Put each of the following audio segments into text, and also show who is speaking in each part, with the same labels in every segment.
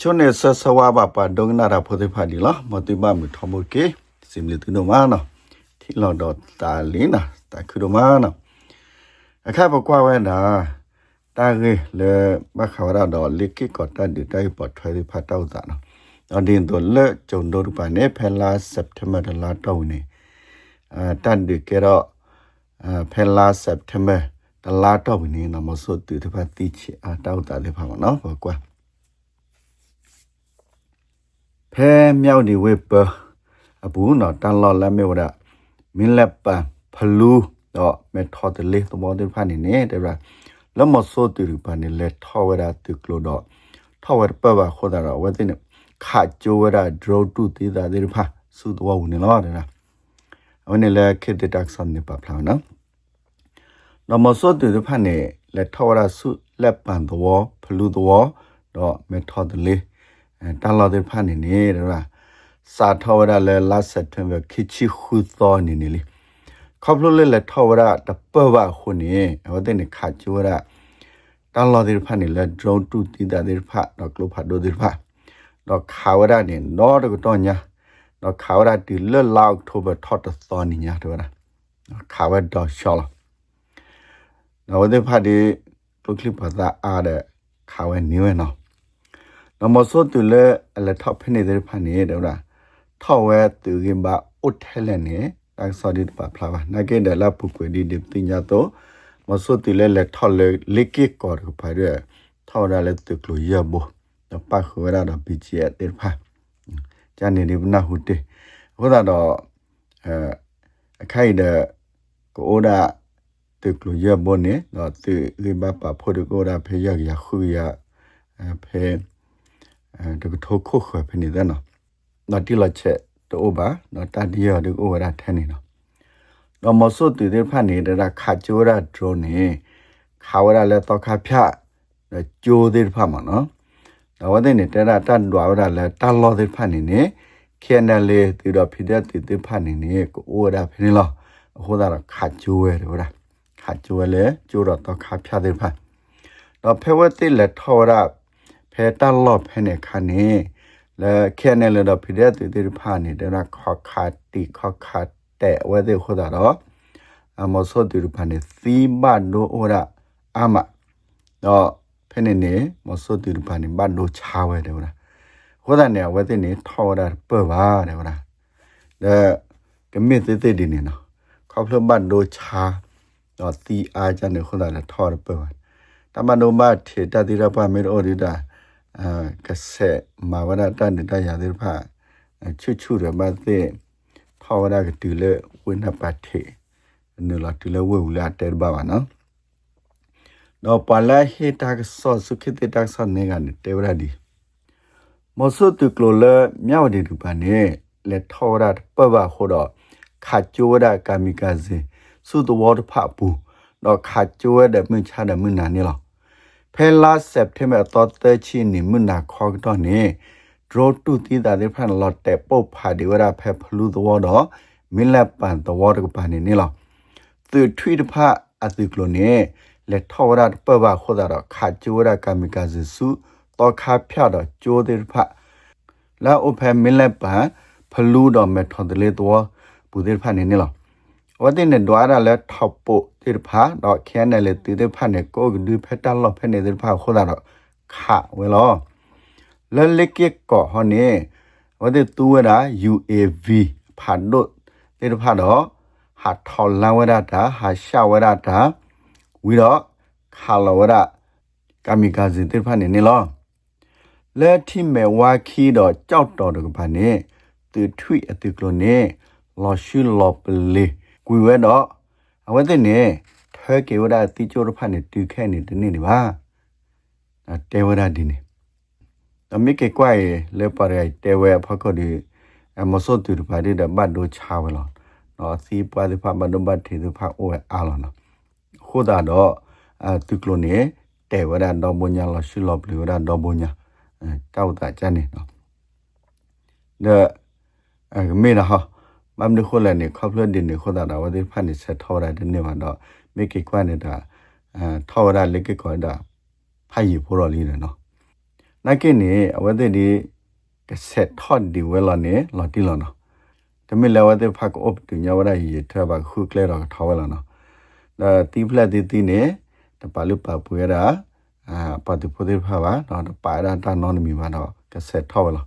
Speaker 1: ချွန်းနေဆဆဝါဘပါဒုံနာရာဖိုတေဖာဒီလာမတိမမထမကေစင်လီတူနိုမာနောထီလော်တော့တာလင်းနာတာခုဒမာနောအခါပကွာဝဲနာတာရေလေမခဝရတော့လိကိကောတဒီတိုင်ပထွေးဖတ်တော့တာနော်အဒင်းတော့လေဂျုံဒိုရပါနေဖဲလာစက်တဘာဒလာတော့နေအာတန်ဒီကေတော့အာဖဲလာစက်တဘာဒလာတော့နေနမဆုတ်တူတပတ်တိချအတောက်တာလေဖာမနော်ပကွာ ဖဲမြောက်ဒီဝေပအဘူးနော်တန်လော်လမေဝဒမင်းလက်ပန်ဖလူတော့မေထော်တလေသမောတဲ့ဖာနေနေတဲ့ဗျလမဆိုတူရပါနေလေထော်ဝဒတုကလို့တော့ထော်ဝဒပပခေါ်တာတော့ဝတဲ့နေခါကျိုဝဒဒရိုတူတီတာတဲ့ဖာစုတော့ဝင်လောတဲ့လားအဝနေလေခေတတက်ဆန်နေပါဖလာနော်နမဆိုတူရဖာနေလေထော်ဝဒစုလက်ပန်တော့ဖလူတော့တော့မေထော်တလေ တန်လာတဲ့ဖာနေနေတယ်လားစာထောရလဲ last september ခိချီခူသောနေနေလေခေါပလို့လဲထောရတပဝခုနေဟောတဲ့နေခါကျူရတန်လာတဲ့ဖာနေလဲ drone တူတီတာတဲ့ဖာတော့ကလဖာဒိုတဲ့ဖာတော့ခါဝရနေတော့တော့ညာတော့ခါဝရဒီလလောက်ထိုဘထော့တသောနေညာတော့လားခါဝရတော့ရှော်လာတော့တဲ့ဖာဒီကလကလပါတာအားတဲ့ခါဝဲနေဝဲနော် နမစောတူလေအလထဖနေတဲ့ဖာနေတယ်လားထောက်ဝဲသူကင်ဘာအုတ်ထဲလဲနေတိုက်စော်ဒီပါဖလာပါနကေဒလာပုကွေဒီဒီတင်ညာတော့မစောတူလေလက်ထောက်လေလိကိကောကဖာရဲထောက်ရလဲသူကလိုရဘတော့ပါခွေရတော့ပီချီအတေဖာဂျန်နေဒီဘနာဟုတေဟိုတော့အဲအခိုက်တဲ့ကိုဒါသူကလိုရဘနေတော့သူကင်ဘာပါဖို့ကိုဒါဖေရရခူရအဖေအဲ တကထိုခုခွဖနေတယ်နော်နော်တိလချက်တော့ဘာနော်တတိယဒီကိုဝရထနေနော်တော့မဆုတ်တည်ဖတ်နေတဲ့ခါကျိုးရဒရိုနေခါဝရလဲတော့ခါဖြကျိုးတဲ့ဖတ်မှာနော်တော့ဝတဲ့နေတဲ့တန်ဒွာဝရလဲတလောတဲ့ဖတ်နေနေခဲနလေတီတော့ဖိတဲ့တီတဲ့ဖတ်နေနေကိုဝရဖနေလောဟိုဒါခါကျိုးရဲဝရခါကျိုးလဲကျိုးတော့ခါဖြတဲ့ဖတ်တော့ဖဲဝတ်တဲ့လက်ထော်ရ ဖဲတလော့ဖဲနေခါနေလဲခဲနေလတော့ဖိတဲ့တေတေဖာနေတယ်ခခါတီခခါတဲ့ဝဲတဲ့ခေါ်တာတော့အမစောတူဖာနေသီမနိုအိုရာအမတော့ဖဲနေနေမစောတူဖာနေဘတ်နိုချာဝဲတယ်ဟုတ်လားခေါ်တာနေဝဲတဲ့နေထော်တာပပါတယ်ဟုတ်လားဒါကမြစ်တဲ့တဲ့ဒီနေနော်ခေါပလဘတ်နိုချာတော့တီအားကြနေခေါ်တာထော်ပပါတမနိုမထေတတိရပါမေရိုဒီတာ အာကဆက်မာဝရတန်တရတဲ့ဖာချွချွရမတဲ့ဖောဝရကတူလေဝိနပါထေနလာတူလေဝေဝလာတဲဘာဝနော်တော့ပလာဟေတာကဆောစုခိတေတာဆန်နေကနေတေဝရဒီမဆုတုကလိုလမြောက်ဒီတူပါနေလက်ထောရတ်ပပခိုတော့ခါကျိုးရကာမီကာဇေစုတဝတ်ဖပူတော့ခါကျိုးရတဲ့မြချတဲ့မြနာနေလော ဖဲလာစက်တမ်ဘာတော့တချီနီမနာခေါတော့နေဒရိုတူတီတာတဲ့ဖန်လော့တဲ့ပုတ်ဖာဒီဝရဖဲဖလူသောတော့မင်းလက်ပန်သောတကပန်နေနေလောသူထွေးတဖအသူကလိုနေလက်ထောရတ်ပပခေါ်တာတော့ခါကျိုးရကာမီကာဇစုတော့ခါဖြတ်တော့ကျိုးတဲ့ဖလာအိုဖဲမင်းလက်ပန်ဖလူတော့မထော်တလေတော့ဘူးတဲ့ဖနေနေလော ဝတ်တဲ့ဒွာရလဲထောက်ပို့တိဖာတော့ခဲနေလေတိတဲ့ဖာနေကိုကဒူဖက်တလော့ဖက်နေတဲ့ဖာခေါ်တာတော့ခဝဲလောလလက်ကေကောဟနေဝတ်တဲ့တူဝရာ UAV ဖာဒိုတိဖာတော့ဟာထော်လန်ဝရတာဟာရှာဝရတာဝီတော့ခါလဝရကာမီကာဇင်တိဖာနေနေလောလက်ထိမဲဝါခီတော့ကြောက်တော်တကဖာနေသူထွိအတူကလိုနေလော်ရှူလော်ပလေး ကွေဝဲတော့အဝဲတဲ့နေထဲကေဝဒတိချိုးရဖတ်နေတူခဲနေတနေ့နေပါတဲဝဒဒီနေအမိကေကွိုင်လေပါရဲတဲဝဲဖခဒီအမစောတူပါဒီဒဘတ်ဒိုချာဝဲလောနော်စီပွားဒီဖတ်မဒဘတ်ထေဒီဖတ်အိုအားလောနော်ခိုးတာတော့အတူကလိုနေတဲဝဒတော့ဘညာလောရှိလောပလီဝဒတော့ဘညာတောက်တာချန်နေနော်ဒါအမေနာဟာ မမ်ဒခိုလနေခပ်လဒင်းနေခိုတာဝဒီဖန်နေဆက်ထောရတဲ့နေမှာတော့မိကေကွာနေတာအဲထောရလက်ကေကွာတာဖိုင်ရဖို့ရလေးနော်နာကိနေအဝတဲ့ဒီကဆက်ထော့ဒီဝဲလာနေလာတီလာနော်တမီလဝတဲ့ဖက်အပ်တူညာဝရရီထဘခုကလဲတော့ထောဝဲလာနော်ဒါတီဖလက်တီတီနေတပါလူပါပူရတာအာပါတူဖိုဒီဖပါတော့ပါရတာနော်မီပါတော့ကဆက်ထောဝဲလာ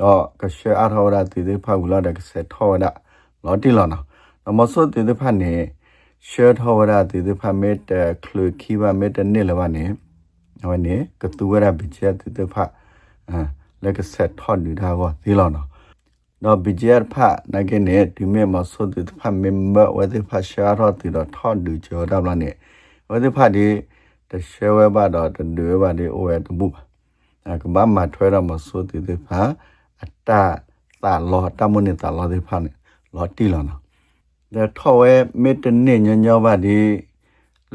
Speaker 1: တော့ကရှေအားထောဝရတီတီဖက်ဝလာတဲ့ကဆက်ထောဝဲတာ လာတီလာနော်တော့မဆောတီတီဖက်နေရှေထောဝရတီတီဖက်မဲတကလခီပါမဲတနေလဝနေဟောနေကတူဝရဘီချတီတီဖက်အာလက်ကဆက်ထော့ဒီတာကောဒီလောနော်တော့ဘီဂျက်ဖတ်နိုင်ကနေဒီမေမဆိုဒီဖတ်မင်ဘာဝဒီဖတ်ရှာရောတီတော့ထော့ဒီကျော်တော့လာနေဝဒီဖတ်ဒီတရှဲဝဲပါတော့တဒွေပါဒီအိုဝဲတဘူးအဲကဘာမထွဲတော့မဆိုဒီဒီဖတ်အတာတာလောတမနေတာလောဒီဖတ်နေ လောတီလောနော်တဲ့ထော့ဝဲမေတ္တနေညညောပါဒီ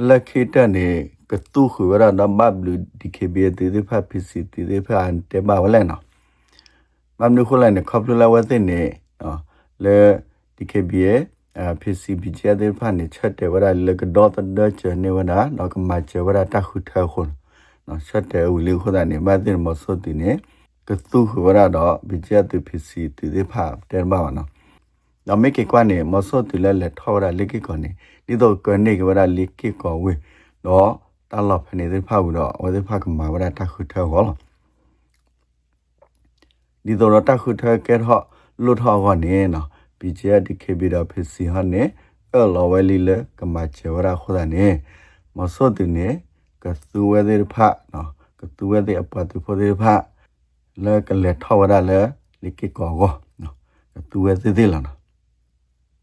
Speaker 1: လက်ခိတနေကတူခွေရတာမဘလူဒီကေဘီတီဒီဖတ်ပီစီတီဒီဖတ်အန်တေဘာဝလဲနော်မမ်နုခလိုက်နေခေါပလူလာဝတဲ့နေနော်လေဒီကေဘီရဲ့အပီစီဘီဂျာတဲ့ဖတ်နေချက်တယ်ဝရလေကတော့တဲ့ချနေဝနာတော့ကမချဝရတခုထဲခွန်နော်ချက်တယ်ဝီလူခဒနေမတဲ့မစောတီနေကတူခွေရတော့ဘီဂျာတဲ့ပီစီတီဒီဖတ်တဲဘာဝနော် တော့မေကေကွာနေမစောတီလဲလက်ထောရလက်ကေကောနေဒီတော့ကနေကဝရလက်ကေကောဝေတော့တလောဖနေတဲ့ဖောက်တော့ဝတဲ့ဖောက်ကမှာဝရတခုထဲဟောလို့ဒီတော့တခုထဲကဲတော့လွတ်ထောက်ကနေနော်ပီဂျီဒီကေဘီတော့ဖြစ်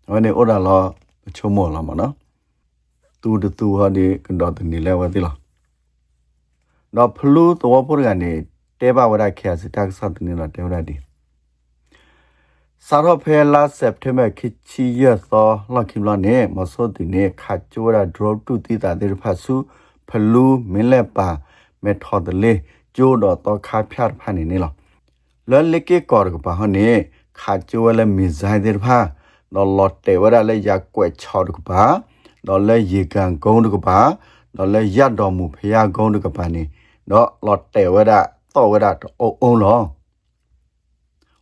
Speaker 1: စီဟနေအလောဝဲလီလေကမချေဝရခုဒနေမစောတူနေကသူဝဲတဲ့ဖတ်နော်ကသူဝဲတဲ့အပတ်သူဖို့တဲ့ဖတ်လဲကလက်ထောက်ရလဲလိကေကောကောနော်ကသူဝဲသေးသေးလားနော်ဟောနေဩရလောချုံမောလာမနော်တူတူဟာဒီကတော့တနေလဲဝတိလားတော့ဖလူတော့ပေါ်ကနေတဲဘဝရခဲစတက်ဆတ်နေလားတဲဝရဒီစာရဖဲလာစက်တမ်ဘာခချီရသောလခိမလာနေမစောဒီနေခါချိုရာဒရောတူတီတာဒေဖာစုဖလူမင်းလက်ပါမေထော်ဒလေကျိုးတော့တော့ခါဖြတ်ဖာနေနေလားလော်လက်ကေကောရကပါဟနေခါချိုဝဲမီဇိုင်ဒေဖာ နော်လော်တေဝရလဲရက်ကွက်ချော်ကပါတော့လဲရေကန်ကုန်းတကပါတော့လဲရတ်တော်မူဖရာကုန်းတကပါနေတော့လော်တဲဝဒတော့ဝဒအုံအုံလော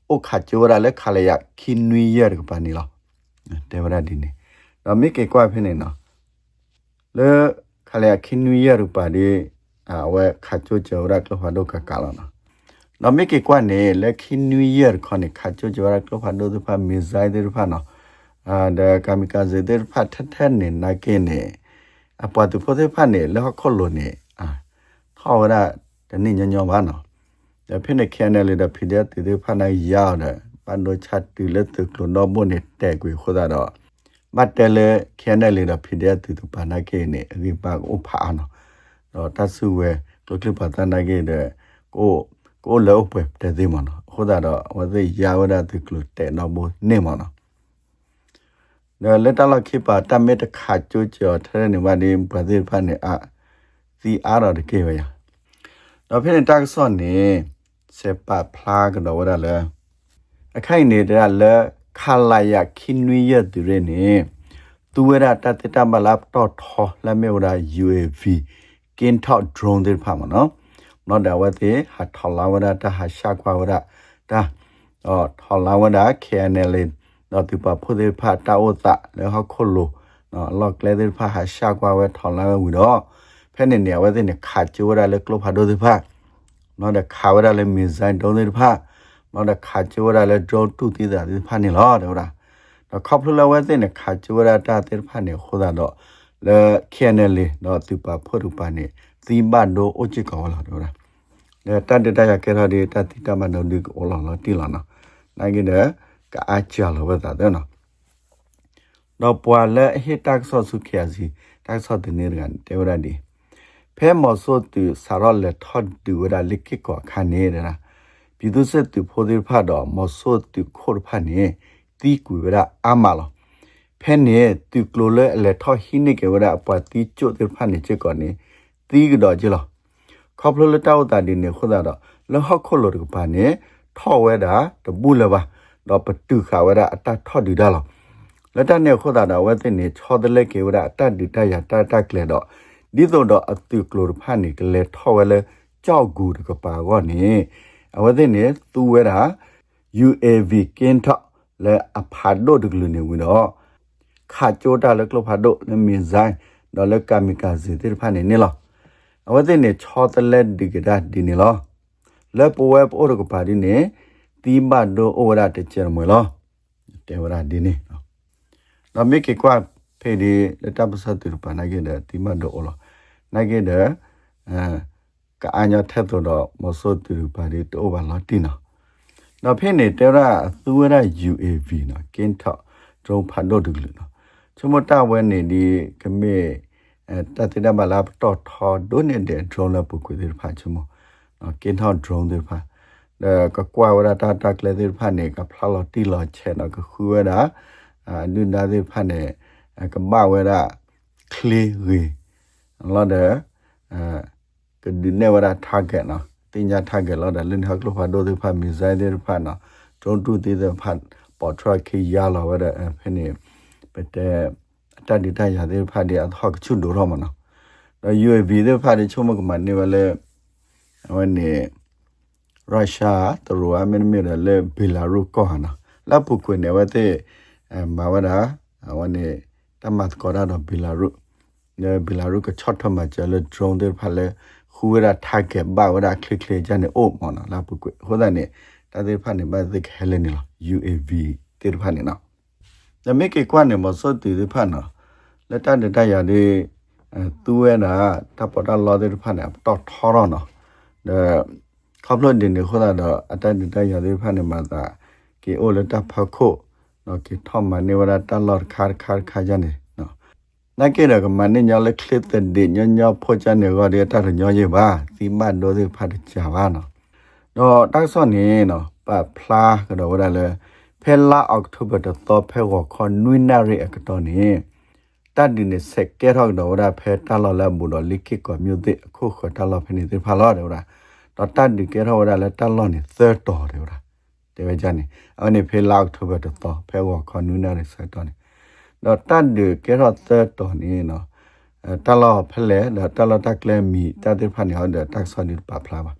Speaker 1: အိုခါကျဝရလဲခါလေရခင်းနွီရတကပါနေလောတဲဝဒဒီနေတော့မိကေကွာဖြစ်နေနော်လဲခါလေခင်းနွီရရပါဒီအဝဲခါချိုကျဝရကလဖာဒုကကာလောနော်နော်မိကေကွာနေလဲခင်းနွီရခေါနေခါချိုကျဝရကလဖာဒုသဖာမီဇိုင်ဒေဖာနော် အာဒါကာမီကာဇေတဲ့ဖတ်ထထနေနာကေနေအပတ်သူဖို့တဲ့ဖတ်နေလောခေါ်လို့နေအာခေါ်ရတဲ့နေညညောပါနော်ဒါဖိနေခဲနေလေဒါဖိတဲ့တီတဲ့ဖတ်နိုင်ရတဲ့ပန်တို့ချတ်တူလက်သူကလုံးတော့ဘုန်နေတဲ့ကွေခေါ်တာတော့မတ်တယ်လေခဲနေလေဒါဖိတဲ့သူသူပါနာကေနေအဒီပါကိုဖာနော်တော့တဆူဝဲကလကလပတန်နာကေတဲ့ကိုကိုလောပဲတဲ့ဒီမနော်ခေါ်တာတော့ဝသိရဝဒသူကလတဲ့တော့ဘုနေမနော်နော် လက်တလခိပါတမေတခါကျိုးကျော်ထဲနေမဒီဘဒိဖာနေအစီအားရတဲ့ကေဝရတော့ဖြစ်နေတက်ဆော့နေစေပဖလာကတော့ဝရလဲအခိုင်နေတဲ့လဲခလာယခိနွေရတူရနေသူဝရတတတမလပ်တော့ထောလမေဝရ UAV ကင်းထောက် drone တွေဖာမနော်နော်ဒါဝတဲ့ဟာထလာဝရတဟာရှာကွာဝရဒါအော်ထလာဝရ KNL နော်ဒီပါဖိုဒေဖာတာဝတာလဲဟောခလိုနော်လော့ကလဲဒီဖာဟာရှာကွာဝဲထောင်းလာဝီတော့ဖဲနေနေဝဲတဲ့ခါကျိုးရလဲကလိုဖာဒိုဒီဖာနော်တဲ့ခါဝရလဲမီဇိုင်းဒိုဒီဖာနော်တဲ့ခါကျိုးရလဲဒရောတူတီတာဒီဖာနေလောတဲ့ဟုတ်လားနော်ခေါပလလဲဝဲတဲ့ခါကျိုးရတာတဲ့ဖာနေခိုးတာတော့လဲခဲနေလေနော်ဒီပါဖိုဒူပါနေသီမဒိုအိုချစ်ကောလာတော့လားလဲတတ်တတရကဲရတဲ့တတိတမန်တော်ဒီကောလာလားတီလာနော်နိုင်ကဲတဲ့ ကအားချလောပဲတာတဲ့နော်တော့ပွာလဲဟစ်တက်ဆော့စုခဲစီတက်ဆော့တဲ့နေရန်တေဝရဒီဖဲမော်ဆိုတူဆာရလက်ထော့ဒူရလိကိကောခါနေရနာပြည်သူစစ်တူဖိုဒီဖတ်တော့မော်ဆိုတူခိုဖတ်နေတီကူရအမလောဖဲနေတူကလိုလဲလက်ထော့ဟိနေကေဝရအပတီကျို့တဲ့ဖတ်နေချက်ကောနေတီကတော့ကြလောခေါပလိုလတောက်တာဒီနေခုဒါတော့လဟခုလိုတကပါနေထော့ဝဲတာတပူလပါ တော့ပတူခါဝရအတထော့ဒီဒါလောလက်တနေခုဒါတော့ဝဲတဲ့နေချောတဲ့လက်ကေဝရအတဒီတရတတကလေတော့ဒီတော့တော့အတူကလိုဖာနေကလေထော်ဝဲလေကြောက်ကူတကပါကောနေအဝတဲ့နေသူဝဲတာ UAV ကင်းထလဲအဖာဒိုတကလူနေဝင်တော့ခါချိုတာလဲကလဖာဒိုလဲမင်းဇိုင်းတော့လဲကာမီကာဇီတိဖာနေနေလောအဝတဲ့နေချောတလက်ဒီကဒါဒီနေလောလဲပဝဲပိုရကပါဒီနေ တီမတ်ဒိုအိုရာတချေမွေလောတေဝရာဒီနေနော်တော့မိကေကွာဖေဒီလက်တပစတူပနာကေဒတီမတ်ဒိုအိုလောနိုင်ကေဒအဲကအညာထက်တော့မစောတူပါဒီတိုးပါလောတီနော်နော်ဖေနေတရသူဝရ UAV နော်ကင်းထော့ဒရုန်းဖတ်တော့တူလူနော်ချမတဝဲနေဒီကမေအဲတတိဒမလာတော့ထော်ဒိုနေတဲ့ drone လပုကွေဒီဖတ်ချမနော်ကင်းထော့ drone ဒီဖတ်ဒါ ကကွာဝရတာတက်လေဒီဖတ်နေကဖလာတီလောချဲနော်ကခူဝရအာနုနာဒီဖတ်နေကမဝရကလီရီလောတဲ့အဲကဒီနေဝရ target နော်တင်ညာ target လောတဲ့လင်းဟကလိုဖာဒိုဒီဖာမီဇိုင်းဒီဖာနော်ဒုံတူတီဒီဖာပေါ်ထရခီယာလောဝရဖနေပတဲ့တတဒီတရဒီဖာဒီအထောက်ချွတ်လို့ရမနော်တော့ UAV ဒီဖာဒီချုံမကမနေဝလဲဝနေ ရုရှားတရူအမင်းမီရလဲဘီလာရုကောဟနာလပုကွနေဝတဲ့မဝဒဝနေတမတ်ကောရတော့ဘီလာရုနေဘီလာရုကချတ်ထမကျလဲ drone တွေဖာလဲခူဝရထားခဲ့ဘာဝရခလစ်ခလကြနေအိုမောနော်လာပုကွဟိုဒနေတတဲ့ဖာနေဘာသိခဲလဲနေလား UAV တေဖာနေနော်ဒါမေကေကွာနေမစောတူဒီဖာနော်လက်တတတရဒီအဲသူဝဲတာတပတာလောတဲ့ဖာနေတော့ထောရနော်ဒါ ခပ်လို့ဒီနေခေါ်တာအတတတရဒီဖာနေမှာသာကေအိုလက်တဖခုနော်ကေထောမနေဝရတလောခါခါခါကြနေနော်နိုင်ကေရကမနေညလက်ခလစ်တဲ့ဒီညညဖောချနေကဒီတရညရပါစီမတ်ဒိုဒီဖတ်ကြပါနော်တော့တိုက်စောနေနော်ပဖလားကတော့ဝရလဲဖဲလာအောက်တိုဘာတော့ဖဲဝခွန်နွိနာရီအကတော်နေတတ်ဒီနေစက်ကဲထောက်တော့ဝရဖဲတလော်လဲဘူတော့လိခိကမြို့တဲ့အခုခတလော်ဖဲနေတဲ့ဖလာတော့ဝရ တော့တတ်ဒီကဲထောက်ဝရလဲတလော်နေ third တော်တယ်ဝရတဲ့ဝကြနေအနိဖဲလာအောက်တိုဘာတော့ဖဲဝခွန်နွိနာရီဆက်တော်နေတော့တတ်ဒီကဲထောက် third တော်နေနော်တလော်ဖလဲတလော်တက်ကလဲမီတတဲ့ဖာနေဟောတဲ့တက်ဆော်နေပါဖလာပါ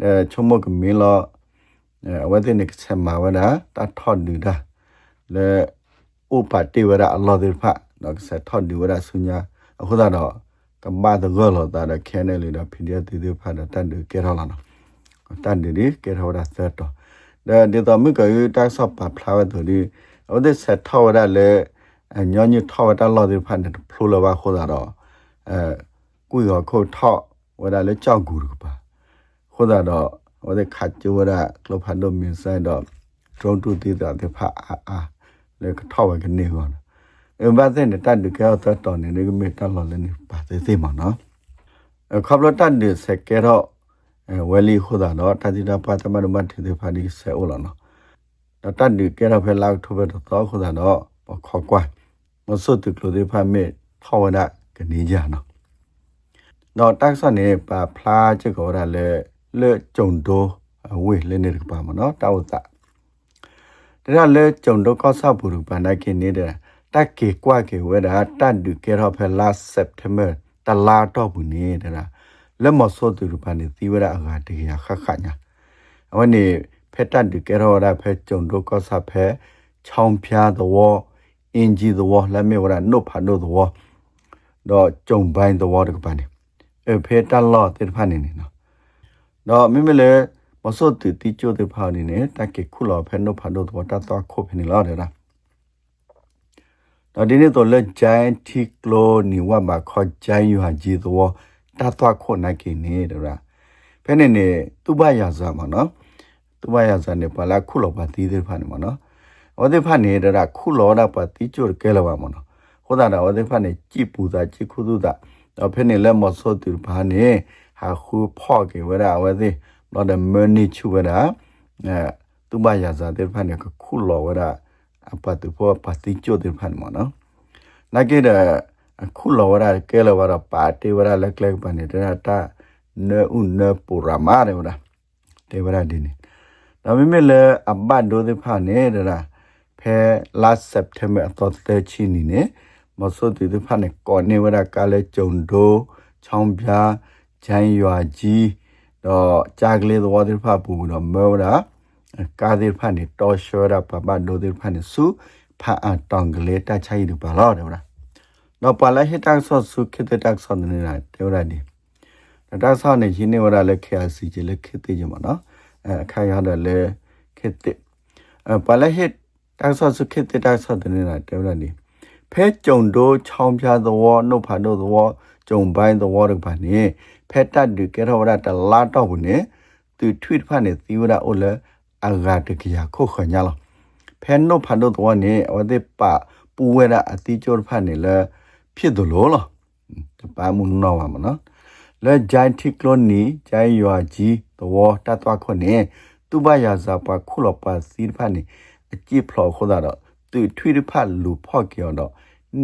Speaker 1: အဲချုံမကမီလောအဲဝတဲ့နေကဆက်မှာဝဒတာထော်ဒူဒါလေဥပတိဝရအလောဒီဖာတော့ဆက်ထော်ဒူဝရဆုညာအခုတော့ ကမ္ဘာတကောလောတာတဲ့ခဲနေလေတော့ဖီဒီယတီဒီဖာတန်ဒူကဲထော်လာနော်တန်ဒူဒီကဲထော်ရဆက်တော့ဒါဒီတော့မြကယူတက်ဆော့ပါဖလာဝတူဒီဟိုတဲ့ဆက်ထော်ရလေညညထော်တာလောဒီဖာနဲ့ဖလိုလပါခိုးတာတော့အဲကုရခုတ်ထော့ဝဒလေကြောက်ကူကပါခိုးတာတော့ဟိုတဲ့ခတ်ကျိုးရကလဖန်တော့မြင်ဆိုင်တော့ဒရုန်းတူတီတာတဲ့ဖာအာအာလေထောက်ဝကနေကော အမတဲ့တတ်ဒီကောတတော်နေနေမေတ္တလော်လည်းနေပါသေးသေးမှာနော်အခပ်လတတ်ဒီစကေတော့ဝဲလီခိုးတာတော့တတိတာပါတမရမတ်တဲ့ဖာဒီဆဲအိုလာနော်တတ်ဒီကေရဖဲလောက်ထုတ်ပဲတော့ခိုးတာတော့ခေါ်ကွာမစွတ်တကလို့ဒီဖာမေထောက်ဝဒကနေကြနော်တော့တက်ဆနေပါဖလားချက်ကောရလဲလေကြုံတော့ဝေလဲနေကပါမနော်တောက်တာဒါလေကြုံတော့ကောဆပ်ဘူးပန်နိုင်ခင်နေတဲ့ တက်ကေကွာကေဝဲတာတတ်ဒူကေရောဖဲ last september တလာတော့ဘူးနေတာလက်မစောတူပန်နေသီဝရအကတရခခညာအဝနေဖက်တတ်ဒူကေရောရဖဲကြုံတော့ကောဆပ်ဖဲချောင်းဖျားတော့အင်ဂျီတော့လက်မေဝရနုတ်ဖာနုတ်တော့တော့ကြုံပိုင်းတော့တကပန်နေအဖေတလော့တေဖာနေနေနော်တော့မိမလေမစောတူတီချိုတေဖာနေနေတကေခုလောဖဲနုဖာဒိုတော့တတ်တော့ခုဖနေလာတယ်လား တော့ဒီနေ့တော့လက်ဂျိုင်းတီကလိုနီဝမှာခေါ်ဂျိုင်းယူဟာဂျီတော့တတ်တော့ခုနိုင်ကိနေတယ်လားဖဲနေနေသူဘရဇာမနော်သူဘရဇာနေပါလာခုလောပါတီးသေးဖာနေမနော်ဝဒေဖာနေတာခုလောတာပါတီချိုကဲလာပါမနော်ဟိုတာဝဒေဖာနေကြည်ပူတာကြည်ခုသူတာတော့ဖဲနေလက်မစောတူဘာနေဟာခုဖော့ကေဝရဝသေးတော့တဲ့မနီချူဝရအဲသူမရဇာတဲ့ဖန်ကခုလောဝရ အပတ်တူဖောပါတိချိုတဲ့ဖန်မနော်နာကေတဲ့ခုလောဝရကဲလောဝရပါတေဝရလက်လက်ပန်နေတဲ့တာနေဥနေပူရမာရဝရတေဝရဒီနေဒါပေမဲ့လည်းအဘတ်ဒိုတဲ့ဖန်နေတဲ့ဖဲ last september အတော့တဲ့ချီနေနေမဆိုတူတဲ့ဖန်ကောနေဝရကလည်းဂျုံဒိုချောင်းပြားဂျိုင်းရွာကြီးတော့ကြာကလေးသဘောတိဖပူတော့မောတာကာဒီဖာနေတော်ရှောတာပပဒိုဒီဖာနေစုဖာအတောင်ကလေး တချိုင်ဒီပါတော့တယ်ဗျာတော့ပါလာဟစ်တက်ဆော့စုခိတတက်ဆော့နေတာတေရဒီတက်ဆော့နေရင်းနေဝရလက်ခေစီချလက်ခိတိကြမှာနော်အဲအခါရတော့လေခိတိအပါလာဟစ်တက်ဆော့စုခိတတက်ဆော့နေတာတေရဒီဖဲကြုံတို့ချောင်းပြသဝနှုတ်ဖာတို့သဝကြုံပိုင်းသဝတို့ပါနေဖဲတက်ဒီကေရဝရတလာတော့ဘူးနေသူထွိဖာနေသီဝရအိုလေ အဂါတကရခုခညာလောဖဲနှုတ်ဖာတို့သဝနေအဝတိပပူဝရအတိကျော်ဖာနေလေဖြစ်တယ်လို့လောတပါမှုနော်ပါမနော်လဲဂျိုင်တိကလိုနီဂျိုင်ယွာကြီးသဝတတ်သွားခွနေသူဘယာဇာပါခုလောပါစီဖာနေအကြည့်ဖလောခိုးတာတော့သူထွိဖာလူဖော့ကြောတော့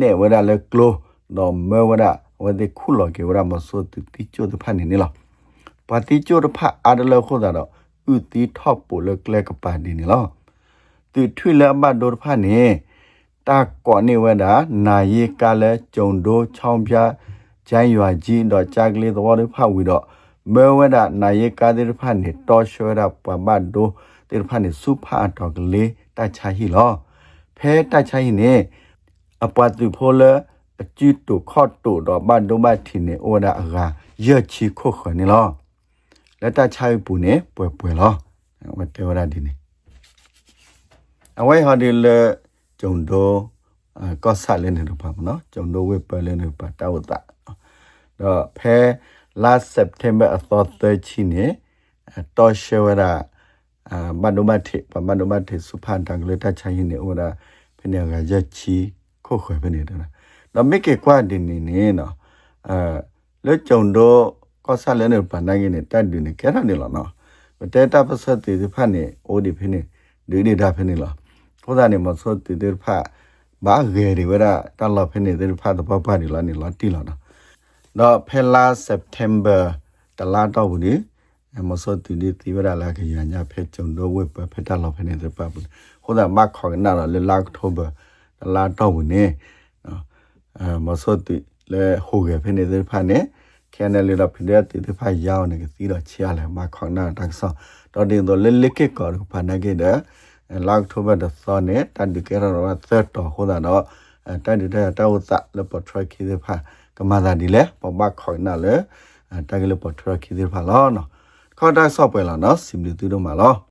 Speaker 1: နေဝရလေကလိုတော့မေဝရဝဒီခုလောကေဝရမဆိုသူတိချိုတဖာနေနေလောပါတိချိုတဖာအားဒလခိုးတာတော့ ဥတီထော့ပိုလကလကပါဒီနေလောသူထွိလအမတ်ဒိုတဖာနေတာကောနေဝဒနာယေကလည်းဂျုံဒိုချောင်းပြဂျိုင်းရွာကြီးတော့ကြာကလေးသဘောတဖာဝီတော့မေဝဒနာယေကတဲ့တဖာနေတော်ရှောရပမတ်ဒိုတဲ့တဖာနေစုဖာတော်ကလေးတချာဟီလောဖဲတချာဟီနေအပတ်သူဖိုလအကျူတူခော့တူတော့ဘတ်ဒိုဘတ်ထီနေဩဒါအကရချီခုခနေလော လက်တချိုင်ပူနေပွဲပွဲလောဝတ်တေဝရဒီနေအဝဲဟာဒီလေဂျုံဒိုကောဆာလည်းနေတော့ပါမနော်ဂျုံဒိုဝေပလည်းနေပါတောက်တာတော့ဖဲ last september အသောသချီနေတော်ရှေဝရာအာမနုမထေပမနုမထေစုဖန်တန်ကလေးတချိုင်နေဩဒါဖနေကရချီခုခွေဖနေတယ်နော်မိကေကွာဒီနေနေနော်အဲလေကြုံတော့ ကောဆာလည်းနေပန်နိုင်နေတတ်ဒီနေခဲရနေလားနော်တေတာပစတိဒီဖာနေအိုဒီဖနေဒီဒီဒါဖနေလားခေါ်တာနေမစောတိဒီဖာဘာဂေရီဝရတလဖနေဒီဖာတော့ပါဒီလားနေလားတီလားနော်တော့ဖဲလာစက်တမ်ဘာတလာတော့ဘူးဒီမစောတိဒီတိဝရလာခရညာဖဲကြုံတော့ဝက်ဖဲတလဖနေဒီပါဘူးခေါ်တာမခေါ်နာလေလာအောက်တိုဘာတလာတော့ဘူးနေနော်အဲမစောတိလေဟိုကေဖနေတဲ့ဖာနေခဲနယ်လေတော့ဖတဲ့တိဖာရောင်းနေ ကစီတော့ချရလဲမခေါနာတန်းဆောတော့တင်တော့လေလက်ကေကောဖာနေကေတဲ့လောက်တိုဘာဒသောနေတန်ဒီကေရတော့သက်တော့ဟိုတာတော့တန်ဒီတဲ့တောက်သလေပထရခီတဲ့ဖာကမာသာဒီလေပဘခေါနာလေတန်ကလေးပထရခီတဲ့ဖာလောနော်ခေါ်တာဆော့ပွဲလာနော်စင်လီတူတော့မှာလော